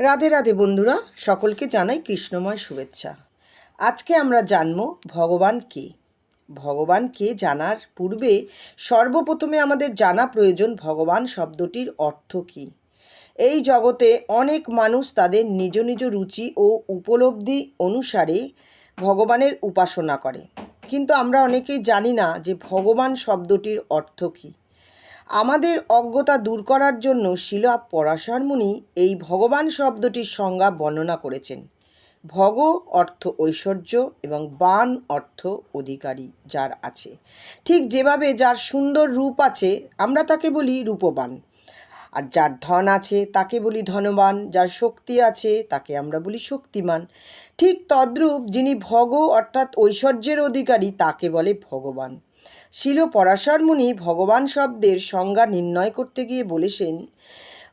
রাধে রাধে বন্ধুরা, সকলকে জানাই কৃষ্ণময় শুভেচ্ছা। আজকে আমরা জানব ভগবান কে। ভগবান কে জানার পূর্বে সর্বপ্রথমে আমাদের জানা প্রয়োজন ভগবান শব্দটির অর্থ কী। এই জগতে অনেক মানুষ তাদের নিজ নিজ রুচি ও উপলব্ধি অনুসারে ভগবানের উপাসনা করে। কিন্তু আমরা অনেকেই জানি না যে ভগবান শব্দটির অর্থ কী। আমাদের অজ্ঞতা দূর করার জন্য শিলা পরাশর মুনি এই ভগবান শব্দটির সংজ্ঞা বর্ণনা করেছেন। ভগ অর্থ ঐশ্বর্য এবং বান অর্থ অধিকারী যার আছে। ঠিক যেভাবে যার সুন্দর রূপ আছে, আমরা তাকে বলি রূপবান। আর যার ধন আছে, তাকে বলি ধনবান। যার শক্তি আছে, তাকে আমরা বলি শক্তিমান। ঠিক তদ্রূপ যিনি ভগ অর্থাৎ ঐশ্বর্যের অধিকারী, তাকে বলে ভগবান। শিল পরাশর মুনি ভগবান শব্দের সংজ্ঞা নির্ণয় করতে গিয়ে বলেছেন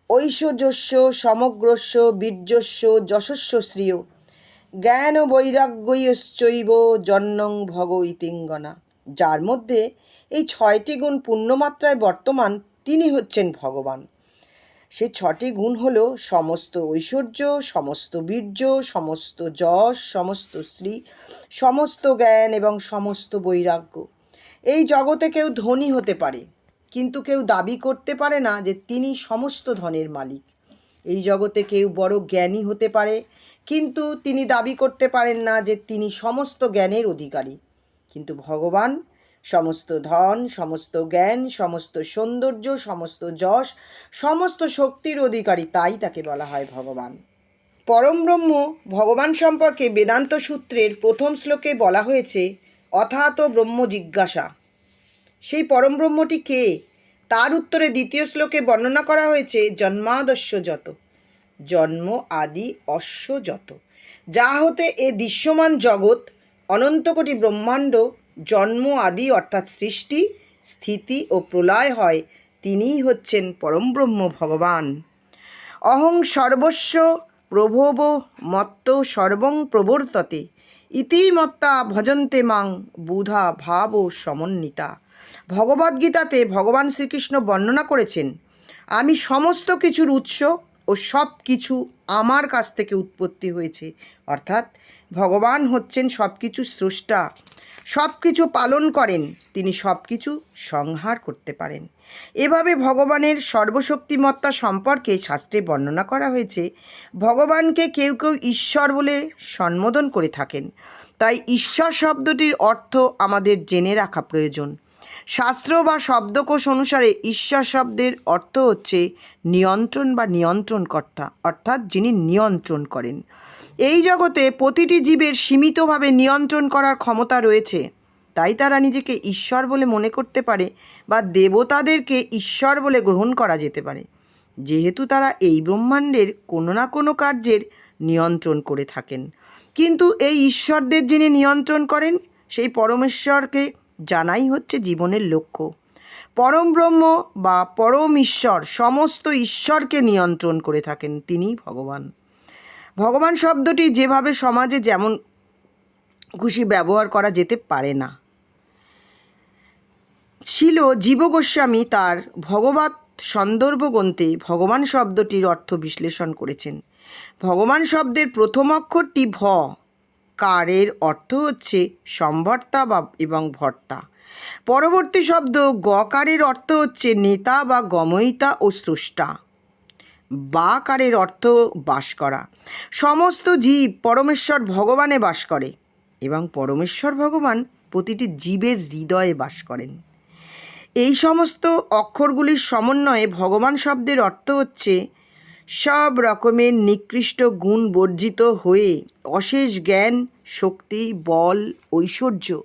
ঐশ্বর্যস্য সমগ্রস্য বীর্যস্য যশস্য শ্রিয় জ্ঞান বৈরাগ্যৈশ্চৈব জন্নং ভগ ইতিঙ্গনা যার মধ্যে এই ছয়টি গুণ পূর্ণমাত্রায় বর্তমান তিনি হচ্ছেন ভগবান। সে ছটি গুণ হল সমস্ত ঐশ্বর্য, সমস্ত বীর্য, সমস্ত যশ, সমস্ত শ্রী, সমস্ত জ্ঞান এবং সমস্ত বৈরাগ্য। এই জগতে কেউ ধনী হতে পারে, কিন্তু কেউ দাবি করতে পারে না যে তিনি সমস্ত ধনের মালিক। এই জগতে কেউ বড় জ্ঞানী হতে পারে, কিন্তু তিনি দাবি করতে পারেন না যে তিনি সমস্ত জ্ঞানের অধিকারী। কিন্তু ভগবান সমস্ত ধন, সমস্ত জ্ঞান, সমস্ত সৌন্দর্য, সমস্ত যশ, সমস্ত শক্তির অধিকারী তাই তাকে বলা হয় ভগবান। পরম ব্রহ্ম ভগবান সম্পর্কে বেদান্ত সূত্রের প্রথম শ্লোকে বলা হয়েছে অথাত ব্রহ্ম জিজ্ঞাসা। সেই পরম ব্রহ্মটি কে? তার উত্তরে দ্বিতীয় শ্লোকে বর্ণনা করা হয়েছে, জন্মাদস্য যত। জন্ম আদি অশ্ব যত। যা হতে এ দৃশ্যমান জগৎ অনন্ত কোটি ব্রহ্মাণ্ড, জন্ম আদি অর্থাৎ সৃষ্টি, স্থিতি ও প্রলয় হয়, তিনিই হচ্ছেন পরমব্রহ্ম ভগবান। অহং সর্বস্ব প্রভব মত্ত সর্বং প্রবর্ততে। ইতিমত্তা ভজন্তে মাং বুধা ভাব ও সমন্বিতা। ভগবদ্গীতাতে ভগবান শ্রীকৃষ্ণ বর্ণনা করেছেন, আমি সমস্ত কিছুর উৎস ও সব কিছু আমার কাছ থেকে উৎপত্তি হয়েছে। অর্থাৎ ভগবান হচ্ছেন সব কিছু স্রষ্টা। সব কিছু পালন করেন, তিনি সব কিছু সংহার করতে পারেন। এভাবে ভগবানের সর্বশক্তিমত্তা সম্পর্কে শাস্ত্রে বর্ণনা করা হয়েছে, ভগবানকে কেউ কেউ ঈশ্বর বলে সম্বোধন করে থাকেন। তাই ঈশ্বর শব্দটির অর্থ আমাদের জেনে রাখা প্রয়োজন। শাস্ত্র বা শব্দকোষ অনুসারে ঈশ্বর শব্দের অর্থ হচ্ছে নিয়ন্ত্রণ বা নিয়ন্ত্রণকর্তা, অর্থাৎ যিনি নিয়ন্ত্রণ করেন। এই জগতে প্রতিটি জীবের সীমিতভাবে নিয়ন্ত্রণ করার ক্ষমতা রয়েছে। তাই তারা নিজেকে ঈশ্বর বলে মনে করতে পারে বা দেবতাদেরকে ঈশ্বর বলে গ্রহণ করা যেতে পারে। যেহেতু তারা এই ব্রহ্মাণ্ডের কোনো না কোনো কার্যের নিয়ন্ত্রণ করে থাকেন। কিন্তু এই ঈশ্বরদের যিনি নিয়ন্ত্রণ করেন, সেই পরমেশ্বরকে জানাই হচ্ছে জীবনের লক্ষ্য। পরম ব্রহ্ম বা পরম ঈশ্বর সমস্ত ঈশ্বরকে নিয়ন্ত্রণ করে থাকেন তিনিই ভগবান। ভগবান শব্দটি যেভাবে সমাজে যেমন খুশি ব্যবহার করা যেতে পারে না। ছিল জীব গোস্বামী তার ভগবত সন্দর্ভ গ্রন্থে ভগবান শব্দটির অর্থ বিশ্লেষণ করেছেন। ভগবান শব্দের প্রথম অক্ষরটি ভ। কারের অর্থ হচ্ছে সম্ভর্তা বা এবং ভর্তা। পরবর্তী শব্দ গকারের অর্থ হচ্ছে নেতা বা গময়িতা ও স্রষ্টা। বাকারের অর্থ বাস করা। সমস্ত জীব পরমেশ্বর ভগবানে বাস করে এবং পরমেশ্বর ভগবান প্রতিটি জীবের হৃদয়ে বাস করেন। এই সমস্ত অক্ষরগুলির সমন্বয়ে ভগবান শব্দের অর্থ হচ্ছে সব রকমের নিকৃষ্ট গুণ বর্জিত হয়ে অশেষ জ্ঞান, শক্তি, বল, ঐশ্বর্য,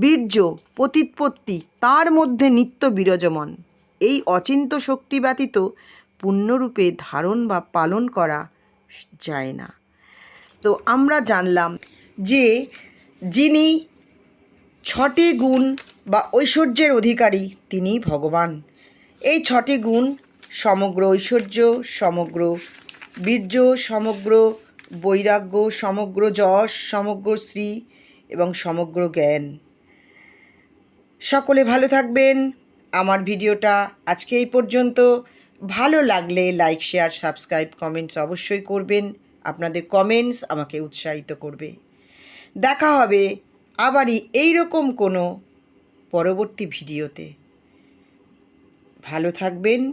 বীর্য পতিৎপত্তি তার মধ্যে নিত্য বিরাজমান। এই অচিন্ত শক্তি ব্যতীত পূর্ণরূপে ধারণ বা পালন করা যায় না। তো আমরা জানলাম যে যিনি ছটি গুণ বা ঐশ্বর্যের অধিকারী তিনি ভগবান। এই ছটি গুণ সমগ্র ঐশ্বর্য, সমগ্র বীর্য, সমগ্র বৈরাগ্য, সমগ্র যশ, সমগ্র শ্রী এবং সমগ্র জ্ঞান। সকলে ভালো থাকবেন। আমার ভিডিওটা আজকে এই পর্যন্ত। ভালো লাগলে লাইক শেয়ার সাবস্ক্রাইব কমেন্টস অবশ্যই করবেন। আপনাদের কমেন্টস আমাকে উৎসাহিত করবে। দেখা হবে আবারই এই রকম কোনো পরবর্তী ভিডিওতে। ভালো থাকবেন।